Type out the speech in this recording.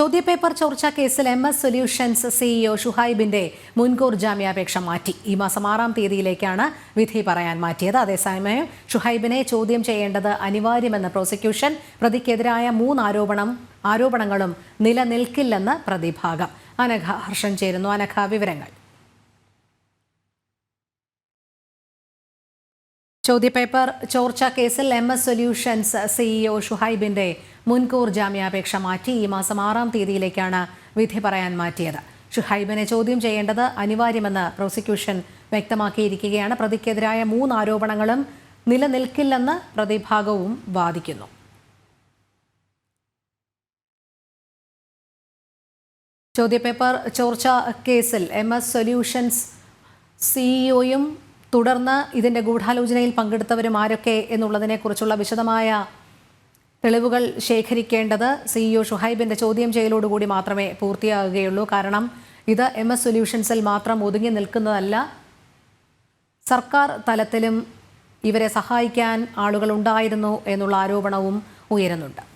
ചോദ്യപേപ്പർ ചോർച്ച കേസിൽ എം എസ് സൊല്യൂഷൻസ് സിഇഒ ഷുഹൈബിന്റെ മുൻകൂർ ജാമ്യാപേക്ഷ മാറ്റി. ഈ മാസം ആറാം തീയതിയിലേക്കാണ് വിധി പറയാൻ മാറ്റിയത്. അതേസമയം ഷുഹൈബിനെ ചോദ്യം ചെയ്യേണ്ടത് അനിവാര്യമെന്ന് പ്രോസിക്യൂഷൻ പ്രതിക്കെതിരായ മൂന്ന് ആരോപണം ആരോപണങ്ങളും നിലനിൽക്കില്ലെന്ന് പ്രതിഭാഗം. അനഘ ഹർഷൻ ചേരുന്നു. അനഘ വിവരങ്ങൾ. ചോദ്യപേപ്പർ ചോർച്ച കേസിൽ എം എസ് സൊല്യൂഷൻസ് സിഇഒ ഷുഹൈബിന്റെ മുൻകൂർ ജാമ്യാപേക്ഷ മാറ്റി ഈ മാസം ആറാം തീയതിയിലേക്കാണ് വിധി പറയാൻ മാറ്റിയത്. ഷുഹൈബിനെ ചോദ്യം ചെയ്യേണ്ടത് അനിവാര്യമെന്ന് പ്രോസിക്യൂഷൻ വ്യക്തമാക്കിയിരിക്കുകയാണ്. പ്രതിക്കെതിരായ മൂന്ന് ആരോപണങ്ങളും നിലനിൽക്കില്ലെന്ന് പ്രതിഭാഗവും വാദിക്കുന്നു. ചോദ്യപേപ്പർ ചോർച്ച കേസിൽ എം എസ് സൊല്യൂഷൻസ് സിഇഒയും തുടർന്ന് ഇതിന്റെ ഗൂഢാലോചനയിൽ പങ്കെടുത്തവരും ആരൊക്കെ എന്നുള്ളതിനെക്കുറിച്ചുള്ള വിശദമായ തെളിവുകൾ ശേഖരിക്കേണ്ടത് സിഇഒ ഷുഹൈബിന്റെ ചോദ്യം ചെയ്യലോടുകൂടി മാത്രമേ പൂർത്തിയാകുകയുള്ളൂ. കാരണം ഇത് എം എസ് സൊല്യൂഷൻസിൽ മാത്രം ഒതുങ്ങി നിൽക്കുന്നതല്ല. സർക്കാർ തലത്തിലും ഇവരെ സഹായിക്കാൻ ആളുകൾ ഉണ്ടായിരുന്നു എന്നുള്ള ആരോപണവും ഉയരുന്നുണ്ട്.